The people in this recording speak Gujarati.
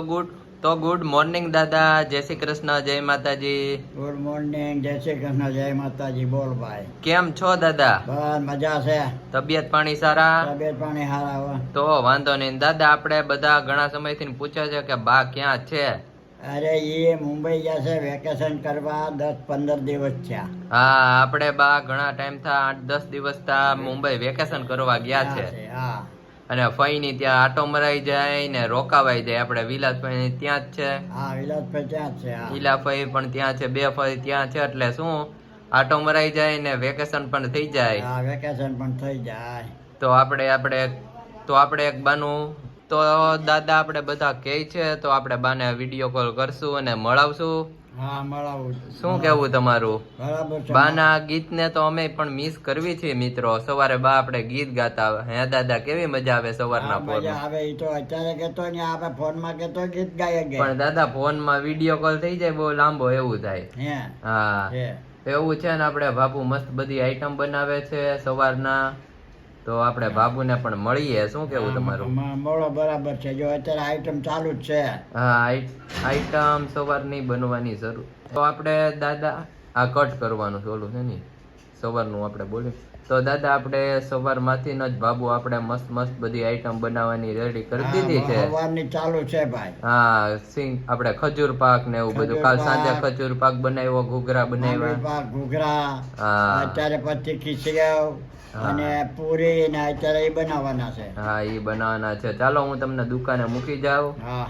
ગુડ તો ગુડ મોર્નિંગ દાદા જય શ્રી કૃષ્ણ જય માતાજી. ગુડ મોર્નિંગ જય શ્રી કૃષ્ણ જય માતાજી બોલ ભાઈ. કેમ છો દાદા? બસ મજા છે. તબિયત પાણી સારા? તબિયત પાણી સારા તો વાંધો નહીં. દાદા આપણે બધા ઘણા સમયથી પૂછે છે કે બા ક્યાં છે? અરે એ મુંબઈ ગયા છે વેકેશન કરવા દસ પંદર દિવસ થયા. હા આપણે બા ઘણા ટાઈમ થા આઠ દસ દિવસ થા મુંબઈ વેકેશન કરવા ગયા છે હા. અને ફઈની ત્યાં આટો મરાઈ જાય ને રોકાવાઈ જાય. આપણે વિલાસભાઈ ત્યાં જ છે. હા વિલાસભાઈ ત્યાં જ છે હા. પણ ત્યાં છે બે ફઈ ત્યાં છે એટલે શું? આટો મરાઈ જાય ને વેકેશન પણ થઈ જાય. હા વેકેશન પણ થઈ જાય. તો આપણે આપણે તો આપણે એક બાનું તો દાદા આપણે બધા કહે છે તો આપણે બાને વીડિયો કોલ કરશું અને મળાવશું. હા મળાવું. શું કેવું તમારું? બરાબર બાના ગીતને તો અમે પણ મિસ કરવી છે મિત્રો. સવારે બા આપણે ગીત ગાતા હે દાદા કેવી મજા આવે સવારના મજા આવે. તો અત્યારે કેતો ને આપણે ફોનમાં કેતો ગીત ગાય ગયા પણ દાદા ફોનમાં વીડિયો કોલ થઈ જાય બહુ લાંબો એવું થાય. હા. એવું છે ને આપણે બાપુ મસ્ત બધી આઈટમ બનાવે છે સવારના. તો આપણે બાબુને પણ મળીએ. શું કેવું તમારું? મળો બરાબર છે. જો અત્યારે આઈટમ ચાલુ જ છે. હા આઈ- આઈટમ સવારની બનવાની જરૂર. તો આપણે દાદા આ કટ કરવાનું છે ઓલું છે ને? સવારનું આપણે બોલ્યું તો દાદા આપણે સવારમાંથી જ બાબુ આપણે મસ્ત મસ્ત બધી આઈટમ બનાવવાની રેડી કરી દીધી છે. સવારની ચાલુ છે ભાઈ. હા સિંગ આપણે ખજૂર પાક ને એવું બધું. કાલ સાંજે. ખજૂર પાક બનાવ્યો ઘૂઘરા બનાવ્યા. ઘૂઘરા. હા. અત્યારે પછી ખીચડીઓ હા. અને પૂરી ને અત્યારે એ બનાવવાના છે. હા એ બનાવવાના છે. ચાલો હું તમને દુકાને મૂકી જાઉં. હા.